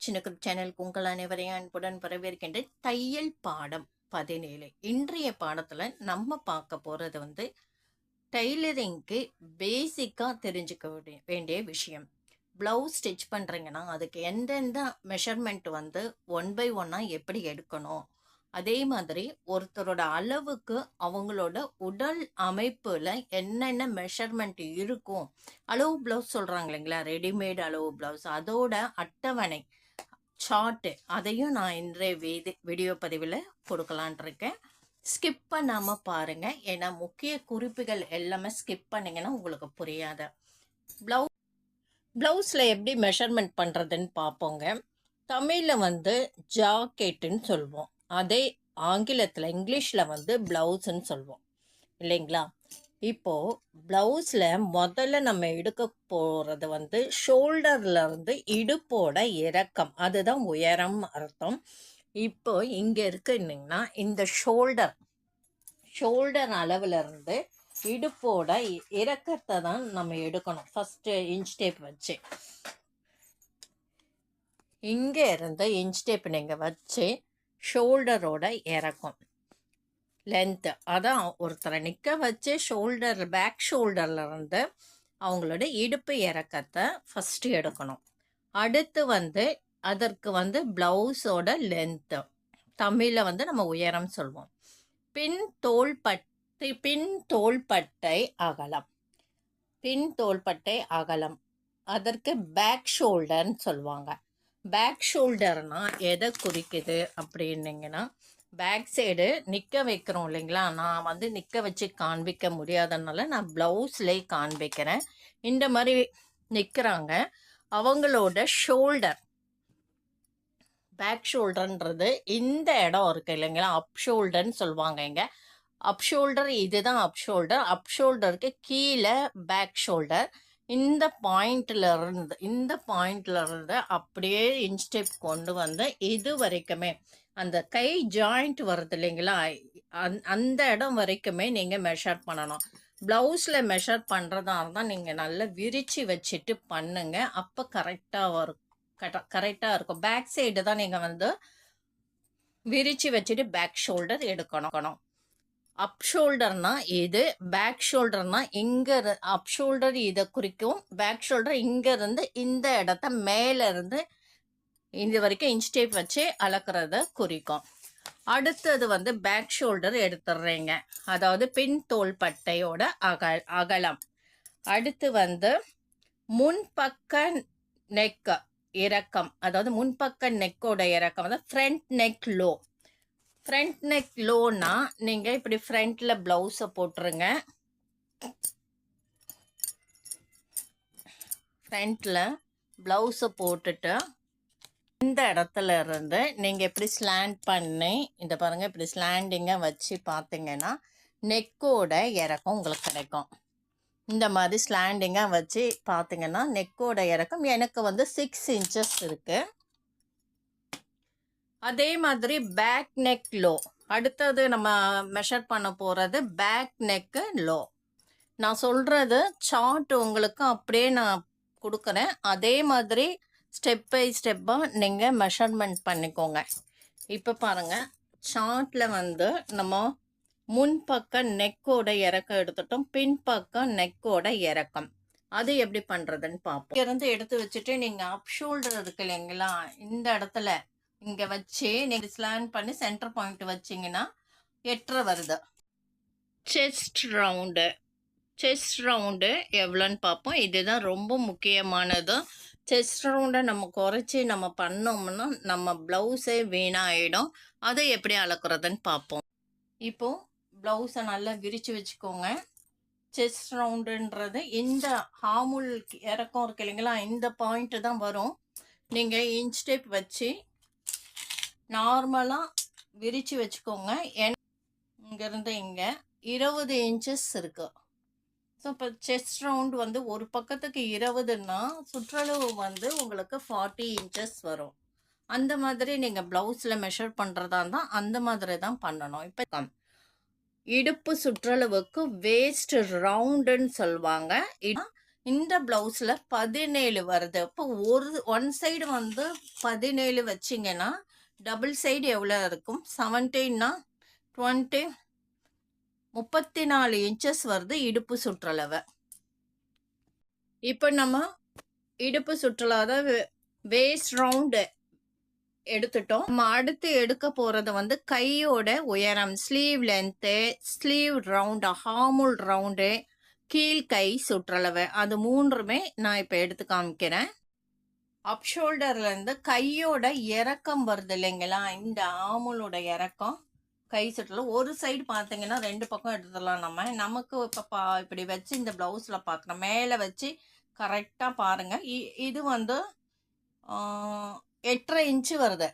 சின்னக்கு சேனலுக்கு உங்கள் அனைவரையும் அன்புடன் வரவேற்கின்ற தையல் பாடம் பதினேழு. இன்றைய பாடத்தில் நம்ம பார்க்க போகிறது வந்து டைலரிங்க்கு பேசிக்காக தெரிஞ்சுக்க வேண்டிய விஷயம். ப்ளவுஸ் ஸ்டிச் பண்ணுறீங்கன்னா அதுக்கு எந்தெந்த மெஷர்மெண்ட் வந்து ஒன் பை ஒன்னாக எப்படி எடுக்கணும்? அதே மாதிரி ஒருத்தரோட அளவுக்கு அவங்களோட உடல் அமைப்பில் என்னென்ன மெஷர்மெண்ட் இருக்கும்? அளவு ப்ளவுஸ் சொல்கிறாங்க இல்லைங்களா? ரெடிமேட் அளவு ப்ளவுஸ் அதோட அட்டவணை சார்ட்டு அதையும் நான் இன்றைய வீதி வீடியோ பதிவில் கொடுக்கலான் இருக்கேன் ஸ்கிப் பண்ணாமல் பாருங்கள் ஏன்னா முக்கிய குறிப்புகள் எல்லாமே ஸ்கிப் பண்ணிங்கன்னா உங்களுக்கு புரியாது. ப்ளவு ப்ளவுஸில் எப்படி மெஷர்மெண்ட் பண்ணுறதுன்னு பார்ப்போங்க தமிழில் வந்து ஜாக்கெட்டுன்னு சொல்லுவோம் அதே ஆங்கிலத்தில் இங்கிலீஷில் வந்து ப்ளவுஸுன்னு சொல்லுவோம் இல்லைங்களா? இப்போது ப்ளவுஸில் முதல்ல நம்ம எடுக்க போகிறது வந்து ஷோல்டர்லேருந்து இடுப்போட இறக்கம். அதுதான் உயரம் அர்த்தம். இப்போ இங்கே இருக்குன்னீங்கன்னா இந்த ஷோல்டர் ஷோல்டர் அளவுலேருந்து இடுப்போட இ- இறக்கத்தை தான் நம்ம எடுக்கணும். ஃபஸ்ட்டு இன்ச் டேப் வச்சு. இங்கே இருந்து இன்ச் டேப் நீங்கள் வச்சு ஷோல்டரோட இறக்கம். லென்த்து அதான் ஒருத்தரை நிற்க வச்சு ஷோல்டர் பேக் ஷோல்டர்லேருந்து அவங்களோட இடுப்பு இறக்கத்தை ஃபஸ்ட்டு எடுக்கணும். அடுத்து வந்து அதற்கு வந்து ப்ளவுஸோட லென்த்து தமிழில் வந்து நம்ம உயரம் சொல்வோம். பின் தோள்பட்டை பின் தோள்பட்டை அகலம். பின் தோள்பட்டை அகலம். அதற்கு பேக் ஷோல்டர்னு சொல்லுவாங்க. பேக் ஷோல்டர்னால் எதை குறிக்குது அப்படின்னிங்கன்னா பேக் சைடு நிற்க வைக்கிறோம் இல்லைங்களா? நான் வந்து நிற்க வச்சு காண்பிக்க முடியாதனால நான் ப்ளவுஸ்லேயே காண்பிக்கிறேன். இந்த மாதிரி நிற்கிறாங்க அவங்களோட ஷோல்டர். பேக் ஷோல்டர்ன்றது இந்த இடம் இருக்குது இல்லைங்களா? அப் ஷோல்டர்னு சொல்லுவாங்க இங்கே. அப் ஷோல்டர் இதுதான் அப் ஷோல்டர். அப் ஷோல்டருக்கு கீழே பேக் ஷோல்டர். இந்த பாயிண்ட்ல இருந்து இந்த பாயிண்ட்ல இருந்து அப்படியே இன்ஸ்டெப் கொண்டு வந்து இது வரைக்குமே அந்த கை ஜாயிண்ட் வருது இல்லைங்களா? அந்த- அந்த இடம் வரைக்குமே நீங்கள் மெஷர் பண்ணணும். ப்ளவுஸில் மெஷர் பண்ணுறதா இருந்தால் நீங்கள் நல்லா விரித்து வச்சுட்டு பண்ணுங்க. அப்போ கரெக்டாக வரும். கரெக்டாக கரெக்டாக இருக்கும். பேக் சைடு தான் நீங்கள் வந்து விரித்து வச்சுட்டு பேக் ஷோல்டர் எடுக்கணும். அப் ஷோல்டர்னா இது பேக் ஷோல்டர்னா இங்கே அப் ஷோல்டர் இதை குறிக்கும். பேக் ஷோல்டர் இங்கே இருந்து இந்த இடத்த மேலேருந்து இருந்து இது வரைக்கும் இன்ச் டேப் வச்சு அளக்கிறத குறிக்கும். அடுத்தது வந்து பேக் ஷோல்டர் எடுத்துடுறீங்க அதாவது பின் தோள்பட்டையோட அக அகலம். அடுத்து வந்து முன்பக்க நெக் இறக்கம். அதாவது முன்பக்க நெக்கோட இறக்கம். அதாவது front neck low front neck லோனா நீங்கள் இப்படி ஃப்ரண்ட்டில் ப்ளவுஸை போட்டுருங்க. ஃப்ரண்ட்டில் ப்ளவுஸை போட்டுட்டு இந்த இடத்துல இருந்து நீங்கள் இப்படி ஸ்லாண்ட் பண்ணி இந்த பாருங்கள் இப்படி ஸ்லாண்டிங்கை வச்சு பார்த்தீங்கன்னா நெக்கோட இறக்கம் உங்களுக்கு கிடைக்கும். இந்த மாதிரி ஸ்லாண்டிங்காக வச்சு பார்த்தீங்கன்னா நெக்கோட இறக்கம் எனக்கு வந்து சிக்ஸ் இன்ச்சஸ் இருக்குது அதே மாதிரி பேக் நெக் லோ அடுத்தது நம்ம மெஷர் பண்ண போகிறது பேக் நெக்கு லோ நான் சொல்கிறது சார்ட் உங்களுக்கு அப்படியே நான் கொடுக்குறேன். அதே மாதிரி ஸ்டெப் பை ஸ்டெப்பாக நீங்கள் மெஷர்மெண்ட் பண்ணிக்கோங்க. இப்போ பாருங்கள் சார்ட்டில் வந்து நம்ம முன்பக்க நெக்கோட இறக்கம் எடுத்துட்டோம் பின்பக்கம் நெக்கோட இறக்கம். அது எப்படி பண்ணுறதுன்னு பார்ப்போம் இருந்து எடுத்து வச்சுட்டு நீங்கள் அப் ஷோல்டர் இருக்கு இல்லைங்களா இந்த இடத்துல இங்கே வச்சு நீங்கள் ஸ்லான் பண்ணி சென்டர் பாயிண்ட் வச்சிங்கன்னா எட்டரை வருது. செஸ்ட் ரவுண்டு செஸ்ட் ரவுண்டு எவ்வளோன்னு பார்ப்போம் இதுதான் ரொம்ப முக்கியமானது செஸ்ட் ரவுண்டை நம்ம குறைச்சி நம்ம பண்ணோம்னா நம்ம ப்ளவுஸே வீணாயிடும். அதை எப்படி அளக்குறதுன்னு பார்ப்போம் இப்போது ப்ளவுஸை நல்லா விரித்து வச்சுக்கோங்க. செஸ்ட் ரவுண்டுன்றது இந்த ஹாமுல் இறக்கம் இருக்கு இல்லைங்களா? இந்த பாயிண்ட்டு தான் வரும். நீங்கள் இன்ச் டேப் வச்சு நார்மலாக விரித்து வச்சுக்கோங்க. ஏன்னா இங்கேருந்து இங்கே இருபது இன்ச்சஸ் இருக்குது ஸோ இப்போ செஸ்ட் ரவுண்ட் வந்து ஒரு பக்கத்துக்கு இருபதுன்னா சுற்றளவு வந்து உங்களுக்கு ஃபார்ட்டி இன்ச்சஸ் வரும். அந்த மாதிரி நீங்கள் ப்ளவுஸில் மெஷர் பண்ணுறதா இருந்தால் அந்த மாதிரி தான் பண்ணணும். இப்போ இடுப்பு சுற்றளவுக்கு வேஸ்ட் ரவுண்டுன்னு சொல்லுவாங்க. இந்த ப்ளவுஸில் பதினேழு வருது. இப்போ ஒரு ஒன் சைடு வந்து பதினேழு வச்சிங்கன்னா டபுள் சைடு எவ்வளோ இருக்கும்? செவன்டீன்னா டுவெண்ட்டி முப்பத்தி நாலு இன்ச்சஸ் வருது இடுப்பு சுற்றளவு. இப்போ நம்ம இடுப்பு சுற்றளவு தான் வேஸ்ட் ரவுண்டு எடுத்துட்டோம். நம்ம அடுத்து எடுக்க போகிறது வந்து கையோட உயரம் sleeve length sleeve round armhole round கீழ் கை சுற்றளவு. அது மூன்றுமே நான் இப்போ எடுத்து காமிக்கிறேன். அப் ஷோல்டர்லேருந்து கையோட இறக்கம் வருது இல்லைங்களா? இந்த ஆமுலோட இறக்கம். கை சுற்றளவு ஒரு சைடு பார்த்தீங்கன்னா ரெண்டு பக்கம் எடுத்துடலாம் நம்ம. நமக்கு இப்போ பா இப்படி வச்சு இந்த ப்ளவுஸில் பார்க்குறோம் மேலே வச்சு கரெக்டாக பாருங்கள் இது வந்து எட்டரை இன்ச்சு வருது.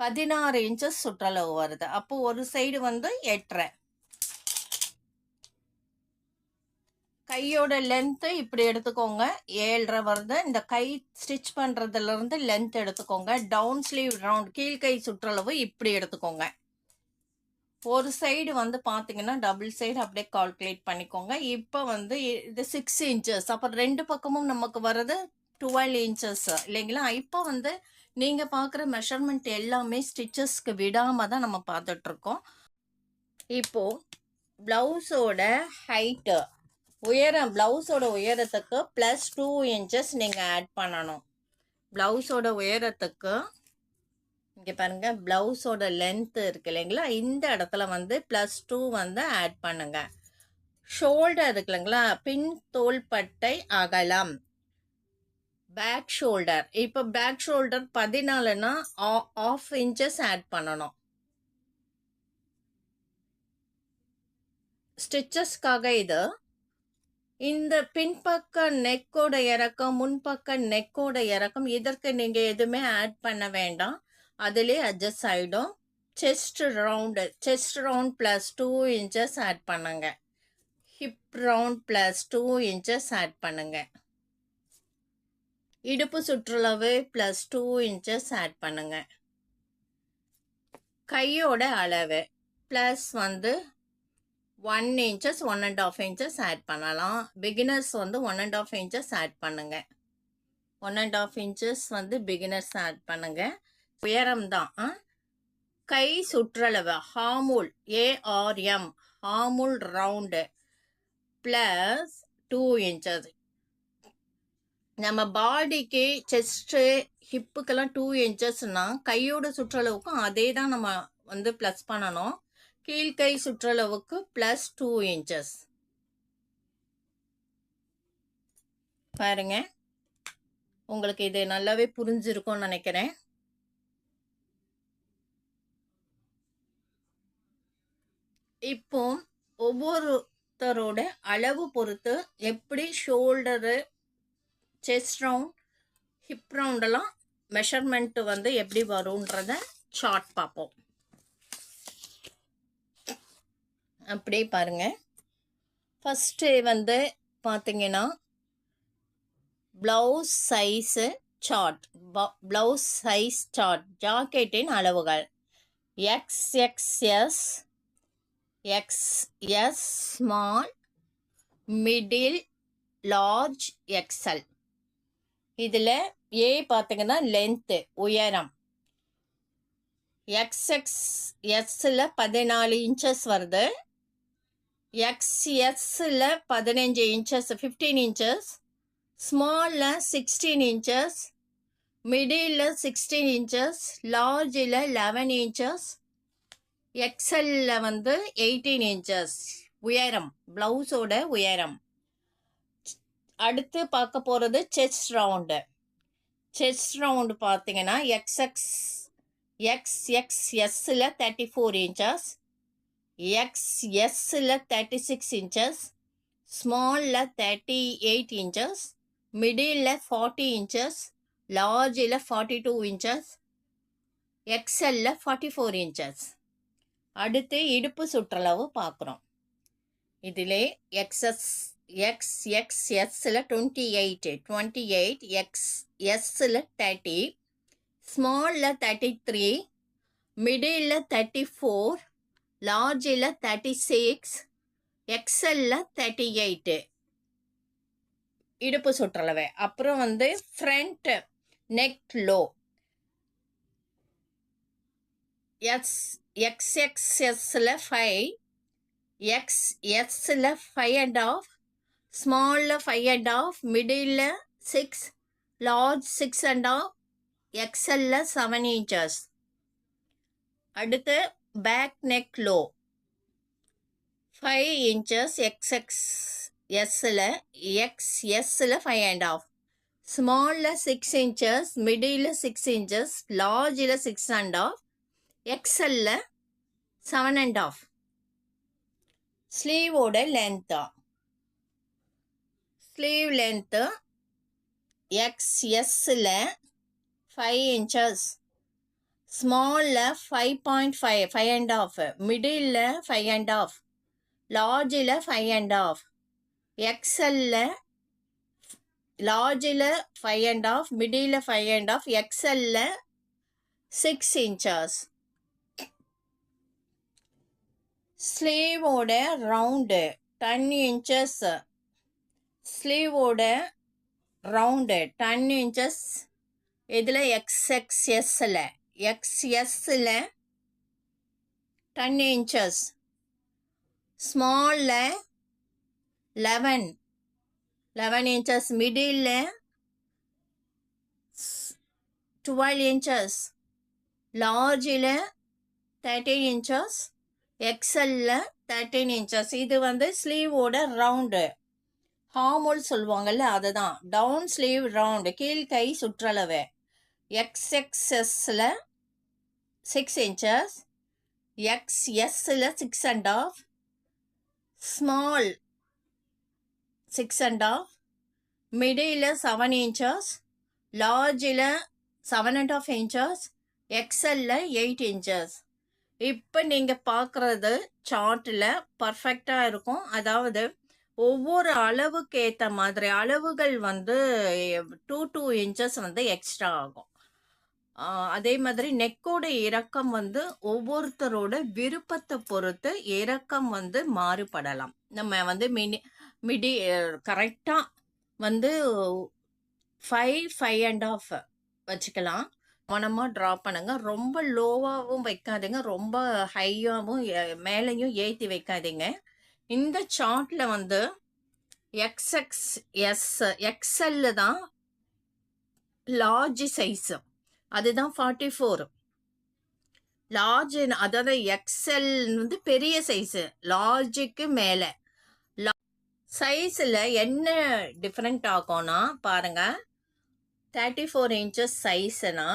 பதினாறு இன்ச்சஸ் சுற்றளவு வருது. அப்போ ஒரு சைடு வந்து எட்டரை. கையோட லென்த்து இப்படி எடுத்துக்கோங்க. ஏழரை வருது. இந்த கை ஸ்டிச் பண்ணுறதுலேருந்து லென்த் எடுத்துக்கோங்க. டவுன் ஸ்லீவ் ரவுண்ட் கீழ்கை சுற்றளவு இப்படி எடுத்துக்கோங்க. ஒரு சைடு வந்து பார்த்தீங்கன்னா டபுள் சைடு அப்படியே கால்குலேட் பண்ணிக்கோங்க. இப்போ வந்து இது சிக்ஸ் இன்ச்சஸ் அப்புறம் ரெண்டு பக்கமும் நமக்கு வர்றது டுவெல் இன்ச்சஸ் இல்லைங்களா? இப்போ வந்து நீங்கள் பார்க்குற மெஷர்மெண்ட் எல்லாமே ஸ்டிச்சஸ்க்கு விடாமல் தான் நம்ம பார்த்துட்ருக்கோம். இப்போது ப்ளவுஸோட ஹைட்டு உயரம் ப்ளவுஸோட உயரத்துக்கு ப்ளஸ் டூ இன்ச்சஸ் நீங்கள் ஆட் பண்ணணும். ப்ளவுஸோட உயரத்துக்கு இங்கே பாருங்கள் ப்ளவுஸோட லென்த்து இருக்கு இல்லைங்களா? இந்த இடத்துல வந்து ப்ளஸ் டூ வந்து ஆட் பண்ணுங்க. ஷோல்டர் இருக்கு இல்லைங்களா? பின் தோள்பட்டை அகலம். பேக் ஷோல்டர் இப்போ பேக் ஷோல்டர் பதினாலுன்னா ஆஃப் இன்ச்சஸ் ஆட் பண்ணணும். ஸ்டிச்சஸ்க்காக இது. இந்த பின்பக்க நெக்கோட இறக்கம் முன்பக்க நெக்கோட இறக்கம் இதற்கு நீங்கள் எதுவுமே ஆட் பண்ண வேண்டாம். அதிலே அட்ஜஸ்ட் ஆகிடும் chest round chest round plus two inches add பண்ணுங்க. Hip round plus two inches add பண்ணுங்க. இடுப்பு சுற்றளவு ப்ளஸ் டூ இன்ச்சஸ் ஆட் பண்ணுங்க. கையோட அளவு ப்ளஸ் வந்து one inches one and half inches add பண்ணலாம். பிகினர்ஸ் வந்து one and half inches add பண்ணுங்க. ஒன் அண்ட் ஆஃப் இன்ச்சஸ் வந்து பிகினர்ஸ் ஆட் பண்ணுங்கள் உயரம் தான் கை சுற்றளவு. Armhole. A R M armhole round plus two inches நம்ம பாடிக்கு செஸ்ட்டு ஹிப்புக்கெல்லாம் டூ இன்ச்சஸ்னால் கையோட சுற்றளவுக்கும் அதே தான் நம்ம வந்து ப்ளஸ் பண்ணணும். கீழ்கை சுற்றளவுக்கு ப்ளஸ் டூ இன்ச்சஸ் பாருங்க. உங்களுக்கு இது நல்லாவே புரிஞ்சிருக்கும்னு நினைக்கிறேன். இப்போ ஒவ்வொருத்தரோட அளவு பொறுத்து எப்படி ஷோல்டரு செஸ்ட் ரவுண்ட் ஹிப் ரவுண்டெல்லாம் மெஷர்மெண்ட்டு வந்து எப்படி வரும்ன்றத சார்ட் பார்ப்போம். அப்படியே பாருங்கள் ஃபஸ்ட்டு வந்து பார்த்தீங்கன்னா blouse size chart. Blouse size chart. ஜாக்கெட்டின் அளவுகள். XXS XS small middle large XL இதில் ஏ பார்த்தீங்கன்னா லென்த்து உயரம். எக்ஸ்எக்ஸ் எஸ்ஸில் பதினாலு இன்ச்சஸ் வருது. எக்ஸ்எஸ்ஸில் பதினஞ்சு inches fifteen inches ஸ்மாலில் sixteen inches middle sixteen inches லார்ஜில் eleven inches எக்ஸல்ல வந்து எயிட்டீன் இன்ச்சஸ் உயரம் ப்ளவுஸோட உயரம். அடுத்து பார்க்க போகிறது செஸ்ட் ரவுண்டு செஸ்ட் ரவுண்டு பார்த்தீங்கன்னா எக்ஸ்எக்ஸ் எக்ஸ் எக்ஸ் எஸ்ஸில் தேர்ட்டி ஃபோர் இன்ச்சஸ் எக்ஸ் எஸ்ஸில் thirty six inches ஸ்மாலில் thirty eight inches middle forty inches லார்ஜில் forty two inches எக்ஸலில் ஃபார்ட்டி ஃபோர் இன்ச்சஸ் அடுத்து இடுப்பு சுற்றளவு பார்க்குறோம். இதிலே excess X X எஸ்ஸில் twenty eight twenty eight X எஸ்ஸில் thirty ஸ்மாலில் thirty three middle thirty four லார்ஜில் thirty six எக்ஸலில் thirty eight இடுப்பு சுற்றளவு. அப்புறம் வந்து ஃப்ரண்ட் நெக் லோ எக்ஸ் எக்ஸ்எக்ஸ்எஸ்ல ஃபைவ் எக்ஸ் எஸ்ல five and half ஸ்மாலில் five and half middle six large six and half எக்ஸல்ல seven inches அடுத்து back neck low five inches XX எஸ்ஸில் X எஸ்ஸில் five and half ஸ்மாலில் six inches middle six inches லார்ஜில் six and half எக்ஸல்ல seven and half ஸ்லீவோட லென்த்தா sleeve length X எஸ்ஸில் five inches ஸ்மாலில் five point five five and half middle five and half லார்ஜில் five and half எக்ஸல்ல லார்ஜில் five and half middle five and half எக்ஸல்ல six inches ஸ்லீவோட round ten inches ஸ்லீவோட round ten inches இதில் எக்ஸ்எக்ஸ்எஸ்ஸில் எக்ஸ்எஸ்ஸில் ten inches ஸ்மாலில் eleven eleven inches middle twelve inches லார்ஜில் thirteen inches எக்ஸல்ல thirteen inches இது வந்து ஸ்லீவோட ரவுண்டு ஹார்மோல் சொல்லுவாங்கல்ல அதுதான். டவுன் ஸ்லீவ் ரவுண்டு கீழ்கை சுற்றளவு. சுற்றளவு எக்ஸ்எக்ஸ்எஸ்ல six inches எக்ஸ்எஸ்ல six and half small six and half middle seven inches லார்ஜில் seven and half inches எக்ஸல்ல எயிட் இன்ச்சஸ் இப்போ நீங்கள் பார்க்குறது சார்ட்டில் பர்ஃபெக்டாக இருக்கும். அதாவது ஒவ்வொரு அளவுக்கு ஏற்ற மாதிரி அளவுகள் வந்து டூ டூ இன்ச்சஸ் வந்து எக்ஸ்ட்ரா ஆகும். அதே மாதிரி நெக்கோட இறக்கம் வந்து ஒவ்வொருத்தரோட விருப்பத்தை பொறுத்து இறக்கம் வந்து மாறுபடலாம். நம்ம வந்து மினி மிடி கரெக்டாக வந்து ஃபைவ் ஃபைவ் அண்ட் ஆஃப் வச்சுக்கலாம். கவனமாக ட்ரா பண்ணுங்க. ரொம்ப லோவாகவும் வைக்காதீங்க. ரொம்ப ஹையாகவும் மேலேயும் ஏற்றி வைக்காதீங்க. இந்த சார்ட்டில் வந்து எக்ஸ்எக்ஸ் எஸ் எக்ஸ்எல்ல தான் லார்ஜ் சைஸு அதுதான் ஃபார்ட்டி ஃபோர் லார்ஜ் அதாவது எக்ஸ்எல் வந்து பெரிய சைஸு லார்ஜுக்கு மேலே. சைஸில் என்ன டிஃப்ரெண்ட் ஆகும்னா பாருங்கள் தேர்ட்டி ஃபோர் இன்ச்சஸ் சைஸ்னா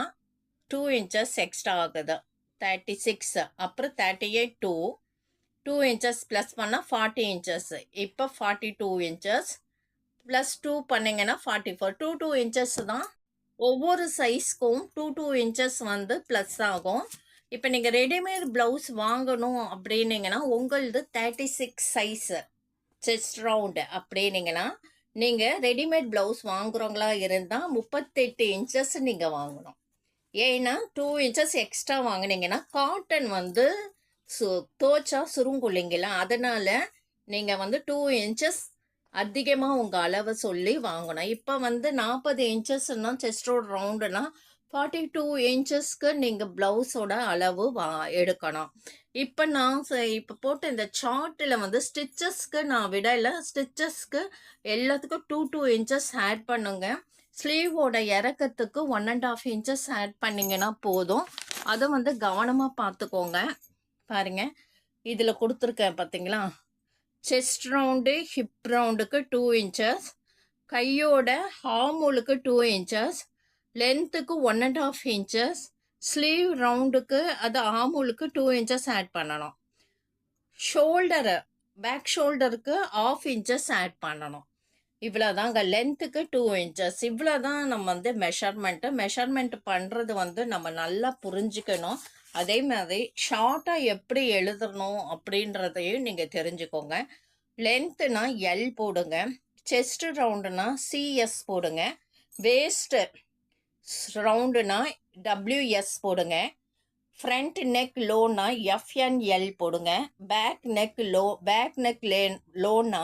டூ இன்ச்சஸ் எக்ஸ்ட்ரா ஆகுது. தேர்ட்டி சிக்ஸ் அப்புறம் thirty eight two two inches plus பண்ணால் ஃபார்ட்டி இன்ச்சஸ் இப்போ forty two inches plus two பண்ணிங்கன்னா forty four two two inches தான் ஒவ்வொரு சைஸ்க்கும் டூ டூ இன்ச்சஸ் வந்து ப்ளஸ் ஆகும். இப்போ நீங்கள் ரெடிமேட் ப்ளவுஸ் வாங்கணும் அப்படின்னீங்கன்னா உங்களது thirty six size chest round அப்படின்னீங்கன்னா நீங்கள் ரெடிமேட் ப்ளவுஸ் வாங்குறவங்களா இருந்தால் முப்பத்தெட்டு இன்ச்சஸ் நீங்கள் வாங்கணும். ஏன்னா டூ இன்ச்சஸ் எக்ஸ்ட்ரா வாங்குனீங்கன்னா காட்டன் வந்து சு தோச்சா சுருங்கும் இல்லைங்களா அதனால் நீங்கள் வந்து டூ இன்ச்சஸ் அதிகமாக உங்கள் அளவை சொல்லி வாங்கணும். இப்போ வந்து நாற்பது இன்ச்சஸ்னால் செஸ்டோட ரவுண்டுனா ஃபார்ட்டி டூ இன்ச்சஸ்க்கு நீங்கள் ப்ளவுஸோட அளவு வா எடுக்கணும். இப்போ நான் இப்போ போட்ட இந்த சார்ட்டில் வந்து ஸ்டிச்சஸ்க்கு நான் விடலை. ஸ்டிச்சஸ்க்கு எல்லாத்துக்கும் டூ டூ இன்ச்சஸ் ஆட் பண்ணுங்க. ஸ்லீவோட இறக்கத்துக்கு one and half inches add பண்ணிங்கன்னா போதும். அதை வந்து கவனமாக பார்த்துக்கோங்க பாருங்கள் இதில் கொடுத்துருக்கேன் பார்த்தீங்களா செஸ்ட் ரவுண்டு ஹிப் ரவுண்டுக்கு டூ இன்ச்சஸ் கையோட ஹார்மூலுக்கு two inches லென்த்துக்கு one and half inches sleeve ரவுண்டுக்கு அது ஆமூலுக்கு டூ இன்ச்சஸ் ஆட் பண்ணணும். ஷோல்டரு பேக் ஷோல்டருக்கு ஆஃப் இன்ச்சஸ் ஆட் பண்ணணும். இவ்வளோதாங்க லென்த்துக்கு டூ இன்ச்சஸ் இவ்வளோ தான் நம்ம வந்து மெஷர்மெண்ட்டு மெஷர்மெண்ட் பண்ணுறது வந்து நம்ம நல்லா புரிஞ்சுக்கணும். அதே மாதிரி ஷார்ட்டாக எப்படி எழுதணும் அப்படின்றதையும் நீங்கள் தெரிஞ்சுக்கோங்க. லென்த்துனா எல் போடுங்க. செஸ்ட் ரவுண்டுனா சிஎஸ் போடுங்க. வேஸ்ட்டு ரவுண்டுனா டபிள்யூஎஸ் போடுங்க. ஃப்ரண்ட் நெக் லோனா எஃப்என்எல் போடுங்க. Back neck low back neck லே லோனா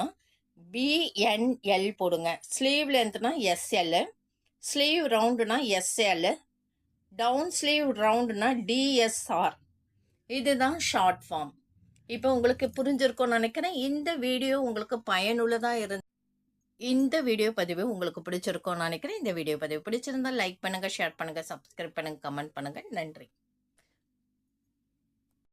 பிஎன்எல் போடுங்க. ஸ்லீவ் லென்த்னா எஸ்எல் ஸ்லீவ் ரவுண்டுனா எஸ்எல் டவுன் ஸ்லீவ் ரவுண்டுனா டிஎஸ்ஆர் இதுதான் ஷார்ட் ஃபார்ம் இப்போ உங்களுக்கு புரிஞ்சிருக்கும்னு நினைக்கிறேன். இந்த வீடியோ உங்களுக்கு பயனுள்ளதாக இருந்து இந்த வீடியோ பதிவு உங்களுக்கு பிடிச்சிருக்கும்னு நினைக்கிறேன். இந்த வீடியோ பதிவு பிடிச்சிருந்தா லைக் பண்ணுங்கள் ஷேர் பண்ணுங்கள் சப்ஸ்கிரைப் பண்ணுங்கள் கமெண்ட் பண்ணுங்கள் நன்றி.